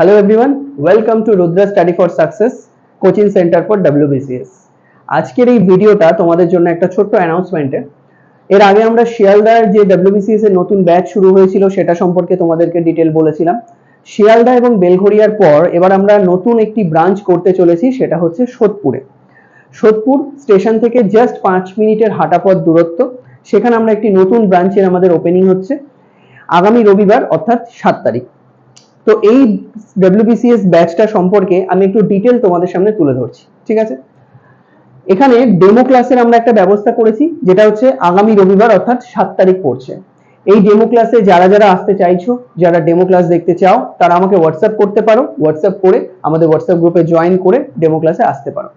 Hello everyone, welcome to Rudra Study for Success coaching centre for WBCS আজকের এই ভিডিওটা তোমাদের জন্য একটা ছোট্ট অ্যানাউন্সমেন্টের এর আগে আমরা শিয়ালদার যে WBCS এর নতুন ব্যাচ শুরু হয়েছিল সেটা সম্পর্কে তোমাদেরকে ডিটেল বলেছিলাম। শিয়ালদা এবং বেলঘরিয়ার পর এবার আমরা নতুন একটি ব্রাঞ্চ করতে চলেছি সেটা হচ্ছে সোদপুরে। সোদপুর স্টেশন থেকে জাস্ট পাঁচ মিনিটের হাঁটা পথ দূরত্ব। সেখানে আমরা একটি নতুন ব্রাঞ্চের আমাদের ওপেনিং হচ্ছে। আগামী রবিবার অর্থাৎ সাত তারিখ। তো এই ডব্লিউবিসিএস ব্যাচটা সম্পর্কে আমি একটু ডিটেল তোমাদের সামনে তুলে ধরছি, ঠিক আছে? এখানে ডেমো ক্লাসের আমরা একটা ব্যবস্থা করেছি, যেটা হচ্ছে আগামী রবিবার, অর্থাৎ সাত তারিখ পড়ছে। এই ডেমো ক্লাসে যারা যারা আসতে চাইছো, যারা ডেমো ক্লাস দেখতে চাও, তারা আমাকে হোয়াটসঅ্যাপ করতে পারো। হোয়াটসঅ্যাপ করে আমাদের হোয়াটসঅ্যাপ গ্রুপে জয়েন করে ডেমো ক্লাসে আসতে পারো।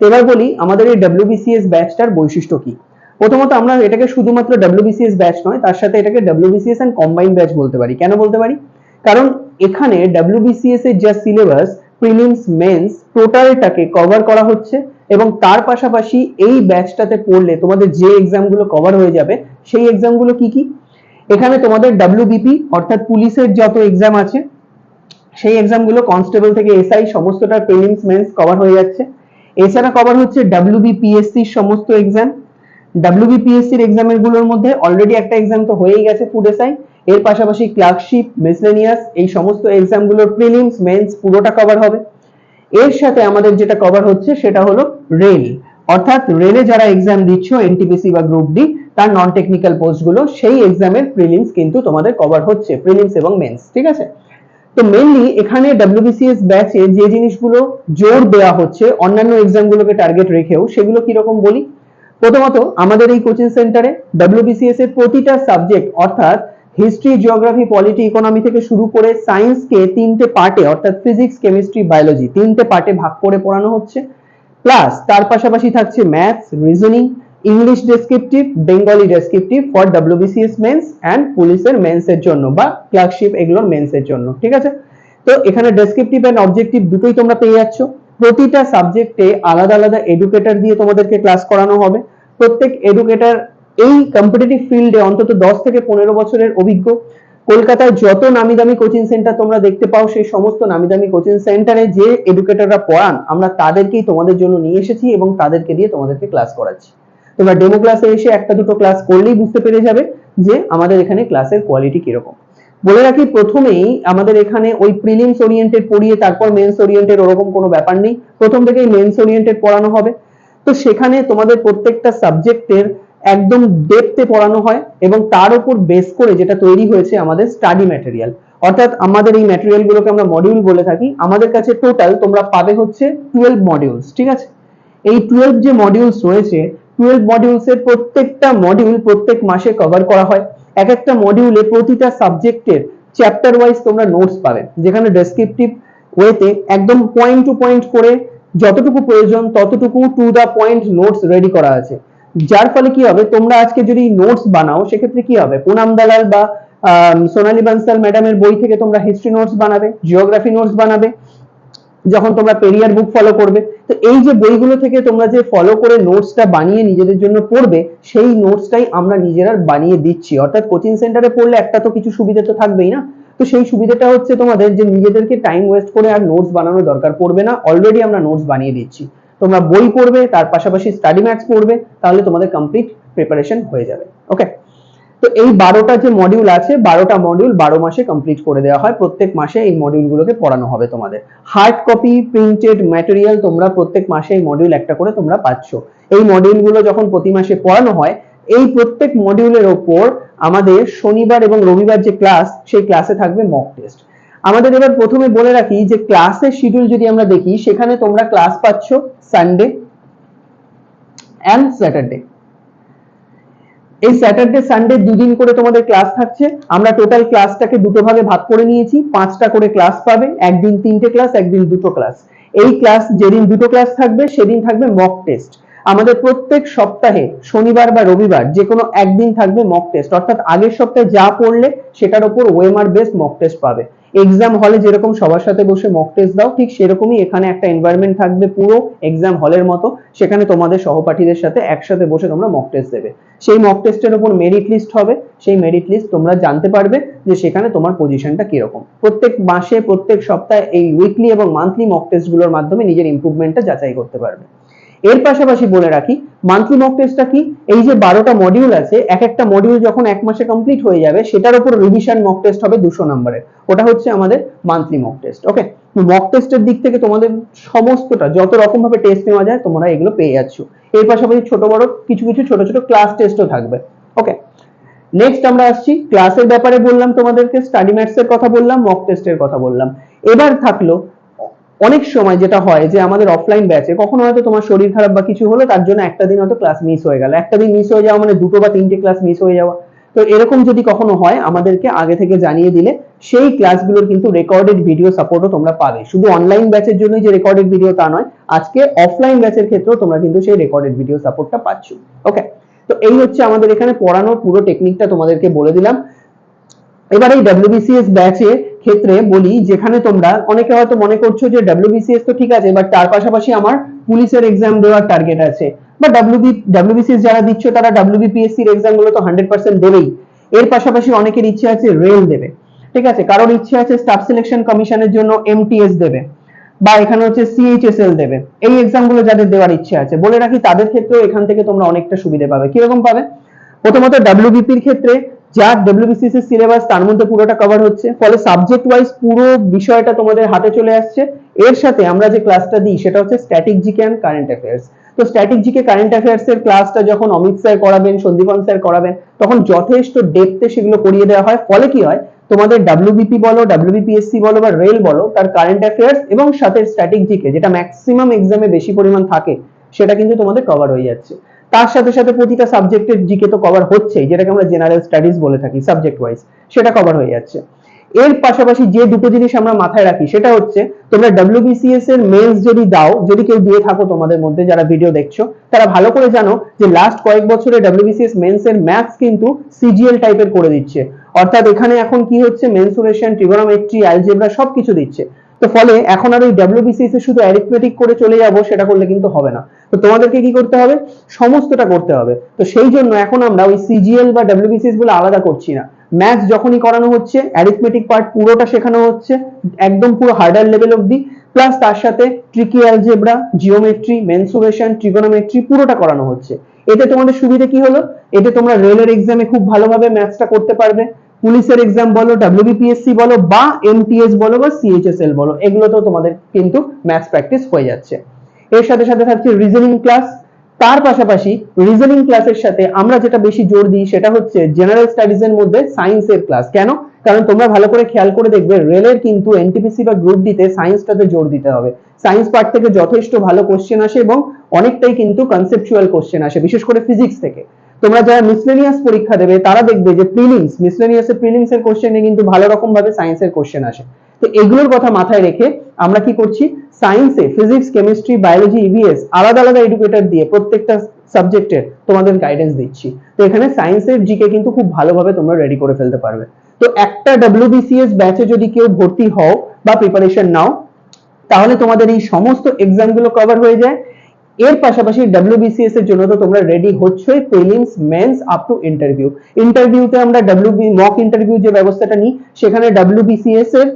এবার বলি, আমাদের এই ডব্লিউবিসিএস ব্যাচটার বৈশিষ্ট্য কি? প্রথমত আমরা এটাকে শুধুমাত্র ডব্লিউবিসিএস ব্যাচ নয়, তার সাথে এটাকে ডব্লিউবিসিএস এন্ড কম্বাইন ব্যাচ বলতে পারি। কেন বলতে পারি? কারণ এখানে ডাব্লিউবিসিএস এর যা সিলেবাস প্রিলিমস মেন্স টোটালটাকে কভার করা হচ্ছে এবং তার পাশাপাশি এই ব্যাচটাতে পড়লে তোমাদের যে এক্সামগুলো কভার হয়ে যাবে, সেই এক্সামগুলো কি কি? এখানে তোমাদের ডাব্লিউবিপি অর্থাৎ পুলিশের যত এক্সাম আছে, সেই এক্সামগুলো কনস্টেবল থেকে এসআই সমস্তটা প্রিলিমস মেন্স কভার হয়ে যাচ্ছে। এছাড়া কভার হচ্ছে ডাব্লিউবিপিএসসি সমস্ত এক্সাম ডাব্লিউবিপিএসসির এক্সামেরগুলোর মধ্যে অলরেডি একটা এক্সাম তো হয়েই গেছে ফুড এসআই এর পাশাপাশি ক্লার্কশিপ মিসলেনিয়াস এই সমস্ত এক্সামগুলোর প্রিলিমস মেন্স পুরোটা কভার হবে। এর সাথে আমাদের যেটা কভার হচ্ছে সেটা হলো রেল অর্থাৎ রেলে যারা এক্সাম দিচ্ছ এনটিপিসি বা গ্রুপ ডি তার নন টেকনিক্যাল পোস্টগুলো সেই এক্সামের প্রিলিমস কিন্তু তোমাদের কভার হচ্ছে প্রিলিমস এবং মেন্স ঠিক আছে? তো মেনলি এখানে ডাব্লিউবিসিএস ব্যাচে যে জিনিসগুলো জোর দেওয়া হচ্ছে, অন্যান্য এক্সামগুলোকে টার্গেট রেখেও, সেগুলো কীরকম বলি? প্রথমত, আমাদের এই কোচিং সেন্টারে ডাব্লিউবিসিএস এর প্রতিটা সাবজেক্ট অর্থাৎ হিস্ট্রি জিওগ্রাফি পলিটি ইকোনমি থেকে শুরু করে সায়েন্সকে তিনটে পার্টে, অর্থাৎ ফিজিক্স কেমিস্ট্রি বায়োলজি তিনটে পার্টে ভাগ করে পড়ানো হচ্ছে। প্লাস তার পাশাপাশি থাকছে maths reasoning English descriptive Bengali descriptive for WBCS mains and পুলিশের মেন্সের জন্য বা ক্লার্কশিপ এগুলোর মেন্সের জন্য, ঠিক আছে? তো এখানে ডেসক্রিপটিভ অ্যান্ড অবজেক্টিভ দুটোই তোমরা পেয়ে যাচ্ছ। প্রতিটা সাবজেক্টে আলাদা আলাদা এডুকেটর দিয়ে তোমাদেরকে ক্লাস করানো হবে। প্রত্যেক এডুকেটর এই কম্পিটিটিভ ফিল্ডে অন্তত দশ থেকে পনেরো বছরের অভিজ্ঞ কলকাতায় যত নামি দামি কোচিং সেন্টার তোমরা দেখতে পাও, সেই সমস্ত নামি দামি কোচিং সেন্টারে যে এডুকেটররা পড়ান, আমরা তাদেরকেই তোমাদের জন্য নিয়ে এসেছি এবং তাদেরকে দিয়ে তোমাদেরকে ক্লাস করাচ্ছি। তোমরা ডেমো ক্লাসে এসে একটা দুটো ক্লাস করলেই বুঝতে পেরে যাবে যে আমাদের এখানে ক্লাসের কোয়ালিটি কীরকম। বলে রাখি, প্রথমেই আমাদের এখানে ওই প্রিলিমস ওরিয়েন্টেড পড়িয়ে তারপর মেন্স ওরিয়েন্টেড ওরকম কোনো ব্যাপার নেই। প্রথম থেকেই মেন্স ওরিয়েন্টেড পড়ানো হবে। তো সেখানে তোমাদের প্রত্যেকটা সাবজেক্টের একদম ডেপথে পড়ানো হয় এবং তার উপর বেস করে যেটা তৈরি হয়েছে আমাদের স্টাডি ম্যাটেরিয়াল অর্থাৎ আমাদের এই ম্যাটেরিয়াল গুলোকে আমরা মডিউল বলে থাকি। আমাদের কাছে টোটাল তোমরা পাবে হচ্ছে টুয়েলভ মডিউলস ঠিক আছে? এই টুয়েলভ যে মডিউলস রয়েছে টুয়েলভ মডিউলস এর প্রত্যেকটা মডিউল প্রত্যেক মাসে কভার করা হয়। এক একটা মডিউলে প্রতিটা সাবজেক্টের চ্যাপ্টার ওয়াইজ তোমরা নোটস পাবে, যেখানে ডেসক্রিপটিভ ওয়েতে একদম পয়েন্ট টু পয়েন্ট করে যতটুকু প্রয়োজন ততটুকু to the point notes ready করা আছে। যার ফলে কি হবে? তোমরা আজকে যদি নোটস বানাও, সেক্ষেত্রে কি হবে? পুনাম দালাল বা সোনালী বানসাল ম্যাডামের বই থেকে তোমরা হিস্ট্রি নোটস বানাবে জিওগ্রাফি নোটস বানাবে, যখন তোমরা পেরিয়ার বুক ফলো করবে। তো এই যে বইগুলো থেকে তোমরা যে ফলো করে নোটসটা বানিয়ে নিজেদের জন্য পড়বে, সেই নোটসটাই আমরা নিজেরা বানিয়ে দিচ্ছি। অর্থাৎ কোচিং সেন্টারে পড়লে একটা তো কিছু সুবিধা তো থাকবেই না? তো সেই সুবিধাটা হচ্ছে তোমাদের যে নিজেদেরকে টাইম ওয়েস্ট করে আর নোটস বানানোর দরকার পড়বে না। অলরেডি আমরা নোটস বানিয়ে দিচ্ছি। তোমরা বই পড়বে, তার পাশাপাশি স্টাডি ম্যাথস পড়বে, তাহলে তোমাদের কমপ্লিট প্রিপারেশন হয়ে যাবে ওকে তো এই বারোটা যে মডিউল আছে, বারোটা মডিউল বারো মাসে কমপ্লিট করে দেওয়া হয়, প্রত্যেক মাসে এই মডিউলগুলোকে পড়ানো হবে তোমাদের। হার্ড কপি প্রিন্টেড ম্যাটেরিয়াল তোমরা প্রত্যেক মাসে এই মডিউল একটা করে তোমরা পাচ্ছ। এই মডিউলগুলো যখন প্রতি মাসে পড়ানো হয়, এই প্রত্যেক মডিউলের ওপর আমাদের শনিবার এবং রবিবার যে ক্লাস সেই ক্লাসে থাকবে মক টেস্ট আমাদের এবার প্রথমে বলে রাখি যে ক্লাসের শিডিউল যদি আমরা দেখি, সেখানে তোমরা ক্লাস পাচ্ছ সানডে অ্যান্ড স্যাটারডে এই স্যাটারডে সানডে দুদিন করে তোমাদের ক্লাস থাকছে। আমরা টোটাল ক্লাসটাকে দুটো ভাগে ভাগ করে নিয়েছি। পাঁচটা করে ক্লাস পাবে। একদিন তিনটে ক্লাস একদিন দুটো ক্লাস এই ক্লাস যেদিন দুটো ক্লাস থাকবে, সেদিন থাকবে মক টেস্ট আমাদের প্রত্যেক সপ্তাহে, শনিবার বা রবিবার যে কোনো একদিন থাকবে মক টেস্ট অর্থাৎ আগের সপ্তাহে যা পড়লে, সেটার উপর ওয়েমার বেস মক টেস্ট পাবে। এক্সাম হলে যেরকম সবার সাথে বসে মক টেস্ট দাও, ঠিক সেরকমই এখানে একটা এনভায়রনমেন্ট থাকবে পুরো এক্সাম হলের মতো। সেখানে তোমাদের সহপাঠীদের সাথে একসাথে বসে তোমরা মক টেস্ট দেবে। সেই মক টেস্টের উপর মেরিট লিস্ট হবে। সেই মেরিট লিস্ট তোমরা জানতে পারবে যে সেখানে তোমার পজিশনটা কীরকম। প্রত্যেক মাসে, প্রত্যেক সপ্তাহে, এই উইকলি এবং মান্থলি মক টেস্টগুলোর মাধ্যমে নিজের ইমপ্রুভমেন্টটা যাচাই করতে পারবে। এর পাশাপাশি বলে রাখি মান্থলি মক টেস্টটা কি? এই যে বারোটা মডিউল আছে এক একটা মডিউল যখন এক মাসে কমপ্লিট হয়ে যাবে, সেটার উপর রিভিশন মক টেস্ট হবে দুশো নম্বরের। ওটা হচ্ছে আমাদের monthly mock test okay mock টেস্টের দিক থেকে তোমাদের সমস্তটা, যত রকম ভাবে টেস্ট নেওয়া যায়, তোমরা এগুলো পেয়ে যাচ্ছ। এর পাশাপাশি ছোট বড় কিছু কিছু ছোট ছোট ক্লাস টেস্টও থাকবে ওকে নেক্সট আমরা আসছি ক্লাসের ব্যাপারে বললাম তোমাদেরকে স্টাডি ম্যাথস এর কথা বললাম মক টেস্টের কথা বললাম। এবার থাকল অনেক সময় যেটা হয় যে আমাদের অফলাইন ব্যাচে কখনো হয়তো তোমার শরীর খারাপ বা কিছু হলো, তার জন্য একটা দিন হয়তো ক্লাস মিস হয়ে গেল। একটা দিন মিস হয়ে যাওয়া মানে দুটো বা তিনটে ক্লাস মিস হয়ে যাওয়া। তো এরকম যদি কখনো হয়, আমাদেরকে আগে থেকে জানিয়ে দিলে সেই ক্লাসগুলোর কিন্তু রেকর্ডেড ভিডিও সাপোর্টও তোমরা পাবে। শুধু অনলাইন ব্যাচের জন্য যে রেকর্ডেড ভিডিও তা নয়, আজকে অফলাইন ব্যাচের ক্ষেত্রেও তোমরা কিন্তু সেই রেকর্ডেড ভিডিও সাপোর্টটা পাচ্ছ। ওকে তো এই হচ্ছে আমাদের এখানে পড়ানোর পুরো টেকনিকটা তোমাদেরকে বলে দিলাম। এবার এই ডাব্লিউবিসিএস ব্যাচে ক্ষেত্রে বলি, যেখানে তোমরা, অনেকে হয়তো মনে করছ যে ডাব্লিউবিসিএস তো ঠিক আছে বাট তার পাশাপাশি আমার পুলিশের এক্সাম দেওয়ার টার্গেট আছে। বা ডাব্লিউবি ডাব্লিউবিসিএস যারা দিচ্ছ, তারা ডাব্লিউবিপিএসসি এর এক্সামগুলো তো হান্ড্রেড পার্সেন্ট দেবেই। এর পাশাপাশি অনেকের ইচ্ছে আছে রেল দেবে। ঠিক আছে? কারোর ইচ্ছে আছে স্টাফ সিলেকশন কমিশনের জন্য এমটিএস দেবে, বা এখানে হচ্ছে সিএইচএসএল দেবে। এই এক্সামগুলো যাদের দেওয়ার ইচ্ছে আছে, বলে রাখি তাদের ক্ষেত্রেও এখান থেকে তোমরা অনেকটা সুবিধা পাবে। কীরকম পাবে? প্রথমত ডাব্লিউবিপির ক্ষেত্রে যা ডব্লিউবিসিএস এর সিলেবাস তার মধ্যে পুরোটা কভার হচ্ছে। ফলে সাবজেক্ট ওয়াইজ পুরো বিষয়টা তোমাদের হাতে চলে আসছে। এর সাথে আমরা যে ক্লাসটা দিই, সেটা হচ্ছে static GK and current affairs তো স্ট্যাটিক জিকে কারেন্ট অ্যাফেয়ার্স এর ক্লাসটা যখন অমিত স্যার করাবেন, সন্দীপন স্যার করাবেন, তখন যথেষ্ট ডেপথে সেগুলো করিয়ে দেওয়া হয়। ফলে কি হয়? তোমাদের ডাব্লিউবিপি বলো ডাব্লিউবিপিএসসি বলো বা রেল বলো, তার কারেন্ট অ্যাফেয়ার্স এবং সাথে স্ট্যাটিক জিকে যেটা ম্যাক্সিমাম এক্সামে বেশি পরিমাণ থাকে, সেটা কিন্তু তোমাদের কভার হয়ে যাচ্ছে। তার সাথে সাথে প্রতিটা সাবজেক্টের জিকে তো কভার হচ্ছেই, যেটাকে আমরা জেনারেল স্টাডিজ বলে থাকি সাবজেক্ট ওয়াইজ সেটা কভার হয়ে যাচ্ছে। এর পাশাপাশি যে দুটো জিনিস আমরা মাথায় রাখি, সেটা হচ্ছে তোমরা ডাব্লিউবিসিএস এর মেন্স যদি দাও, যদি কেউ দিয়ে থাকো তোমাদের মধ্যে, যারা ভিডিও দেখছ, তারা ভালো করে জানো যে লাস্ট কয়েক বছরে ডাব্লিউবিসিএস মেন্স এর ম্যাথস কিন্তু সিজিএল টাইপের করে দিচ্ছে। অর্থাৎ এখানে এখন কি হচ্ছে মেনসুরেশন ট্রিগোনোমেট্রি অ্যালজেব্রা সবকিছু দিচ্ছে। তো ফলে এখন আর ওই ডাব্লিউবিসিএস এ শুধু অ্যারিথমেটিক করে চলে যাব, সেটা করলে কিন্তু হবে না। তো তোমাদেরকে কি করতে হবে? সমস্তটা করতে হবে। তো সেই জন্য এখন আমরা ওই সিজিএল বা ডাব্লিউবিসিএস বলে আলাদা করছি না। ম্যাথস যখনই করানো হচ্ছে অ্যারিথমেটিক পার্ট পুরোটা শেখানো হচ্ছে, একদম পুরো হার্ডার লেভেল অবধি। প্লাস তার সাথে tricky algebra geometry mensuration trigonometry পুরোটা করানো হচ্ছে। এতে তোমাদের সুবিধা কি হলো? এতে তোমরা রেলের এক্সামে খুব ভালোভাবে ম্যাথসটা করতে পারবে। পুলিশের এক্সাম বলো ডাব্লিউবিপিএসসি বলো, বা এমটিএস বলো, বা সিএইচএসএল বলো, এগুলোতেও তোমাদের কিন্তু ম্যাথস প্র্যাকটিস হয়ে যাচ্ছে। এর সাথে সাথে থাকছে রিজনিং ক্লাস তার পাশাপাশি রিজনিং ক্লাসের সাথে আমরা যেটা বেশি জোর দিই সেটা হচ্ছে জেনারেল স্টাডিজ এর মধ্যে সায়েন্সের ক্লাস কেন? কারণ তোমরা ভালো করে খেয়াল করে দেখবে রেলের কিন্তু এনটিপিসি বা গ্রুপ দিতে সায়েন্সটাতে জোর দিতে হবে। সায়েন্স পার্ট থেকে যথেষ্ট ভালো কোশ্চেন আসে এবং অনেকটাই কিন্তু কনসেপচুয়াল কোশ্চেন আসে, বিশেষ করে ফিজিক্স থেকে। তোমরা যারা মিসলেনিয়াস পরীক্ষা দেবে, তারা দেখবে যে প্রিলিমস মিসলেনিয়াস এর প্রিলিমস এর কোশ্চেনে কিন্তু ভালো রকম ভাবে সায়েন্সের কোশ্চেন আসে। তো এগুলোর কথা মাথায় রেখে আমরা কি করছি? সায়েন্সে ফিজিক্স কেমিস্ট্রি বায়োলজি ইভিএস আলাদা আলাদা এডুকেটর দিয়ে প্রত্যেকটা সাবজেক্টের তোমাদের গাইডেন্স দিচ্ছি। তো এখানে সায়েন্সের জিকে কিন্তু খুব ভালোভাবে তোমরা রেডি করে ফেলতে পারবে। তো একটা ডব্লিউবিসিএস ব্যাচে যদি কেউ ভর্তি হও বা প্রিপারেশন নাও, তাহলে তোমাদের এই সমস্ত এক্সামগুলো কভার হয়ে যায়। এর পাশাপাশি ডাব্লিউবিসিএস এর জন্য তো তোমরা ready হচ্ছই prelims mains up to interview ইন্টারভিউতে আমরা ডাব্লিউবি মক ইন্টারভিউ যে ব্যবস্থাটা নিই, সেখানে ডাব্লিউবিসিএস এর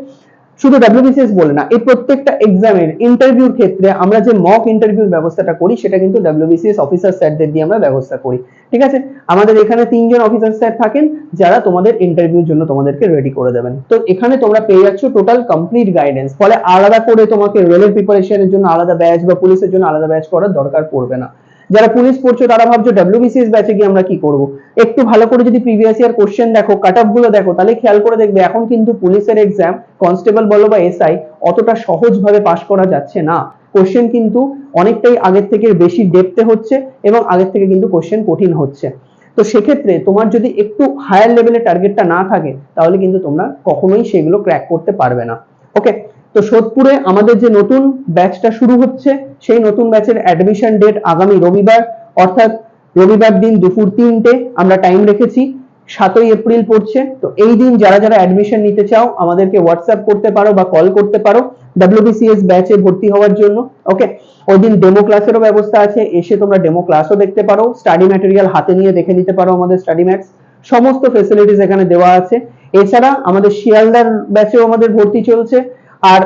শুধু ডাব্লিউবিসিএস বলে না, এই প্রত্যেকটা এক্সামের ইন্টারভিউর ক্ষেত্রে আমরা যে মক ইন্টারভিউর ব্যবস্থাটা করি, সেটা কিন্তু ডাব্লিউবিসিএস অফিসার স্যারদের দিয়ে আমরা ব্যবস্থা করি। ঠিক আছে? আমাদের এখানে তিনজন অফিসার স্যার থাকেন, যারা তোমাদের ইন্টারভিউর জন্য তোমাদেরকে রেডি করে দেবেন। তো এখানে তোমরা পেয়ে যাচ্ছ টোটাল কমপ্লিট গাইডেন্স ফলে আলাদা করে তোমাকে রেলের প্রিপারেশনের জন্য আলাদা ব্যাচ বা পুলিশের জন্য আলাদা ব্যাচ করার দরকার পড়বে না। যারা পুলিশ পড়ছো, তারা ভাবছ ডাব্লিউবিসিএস ব্যাচে গিয়ে আমরা কি করব? একটু ভালো করে যদি প্রিভিয়াস ইয়ার কোশ্চেন দেখো কাট অফগুলো দেখো, তাহলে খেয়াল করে দেখবে এখন কিন্তু পুলিশের এক্সাম কনস্টেবল বলো বা এসআই অতটা সহজভাবে পাশ করা যাচ্ছে না। কোশ্চেন কিন্তু অনেকটাই আগের থেকে বেশি ডেপতে হচ্ছে এবং আগের থেকে কিন্তু কোশ্চেন কঠিন হচ্ছে। তো সেক্ষেত্রে তোমার যদি একটু হায়ার লেভেলের টার্গেটটা না থাকে, তাহলে কিন্তু তোমরা কখনোই সেগুলো ক্র্যাক করতে পারবে না। ওকে তো সোদপুরে আমাদের যে নতুন ব্যাচটা শুরু হচ্ছে, সেই নতুন ব্যাচের অ্যাডমিশন ডেট আগামী রবিবার, অর্থাৎ রবিবার দিন দুপুর তিনটে আমরা টাইম রেখেছি, সাতই এপ্রিল পড়ছে, তো এই দিন যারা যারা অ্যাডমিশন নিতে চাও, আমাদেরকে হোয়াটসঅ্যাপ করতে পারো বা কল করতে পারো ডাব্লিউবিসিএস ব্যাচে ভর্তি হওয়ার জন্য ওকে ওই দিন ডেমো ক্লাসেরও ব্যবস্থা আছে, এসে তোমরা ডেমো ক্লাসও দেখতে পারো স্টাডি ম্যাটেরিয়াল হাতে নিয়ে দেখে নিতে পারো আমাদের স্টাডি ম্যাটস সমস্ত ফেসিলিটিস এখানে দেওয়া আছে। এছাড়া আমাদের শিয়ালদার ব্যাচেও আমাদের ভর্তি চলছে আর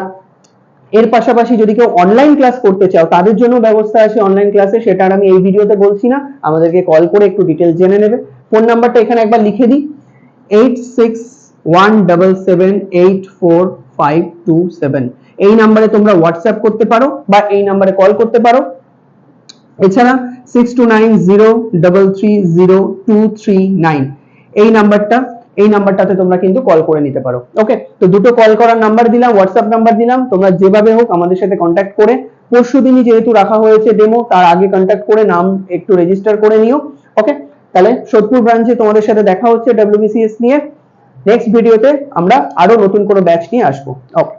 এর পাশাপাশি যদি কেউ অনলাইন ক্লাস করতে চাও, তাদের জন্য ব্যবস্থা আছে অনলাইন ক্লাসে সেটা আর আমি এই ভিডিওতে বলছি না। আমাদেরকে কল করে একটু ডিটেলস জেনে নেবে। ফোন নাম্বারটা এখানে একবার লিখে দিই। Eight six one double seven eight four five two seven এই নাম্বারে তোমরা হোয়াটসঅ্যাপ করতে পারো বা এই নাম্বারে কল করতে পারো। এছাড়া six two nine zero double three zero two three nine এই নাম্বারটা এই নাম্বারটাতে তোমরা কিন্তু কল করে নিতে পারো। ওকে তো দুটো কল করার নাম্বার দিলাম হোয়াটসঅ্যাপ নাম্বার দিলাম, তোমরা যেভাবে হোক আমাদের সাথে কন্ট্যাক্ট করে, পরশু দিনই যেহেতু রাখা হয়েছে ডেমো তার আগে কন্ট্যাক্ট করে নাম একটু রেজিস্টার করে নিও। ওকে তাহলে সোদপুর ব্রাঞ্চে তোমাদের সাথে দেখা হচ্ছে ডাব্লিউবিসিএস নিয়ে। নেক্সট ভিডিওতে আমরা আরও নতুন কোনো ব্যাচ নিয়ে আসব। ওকে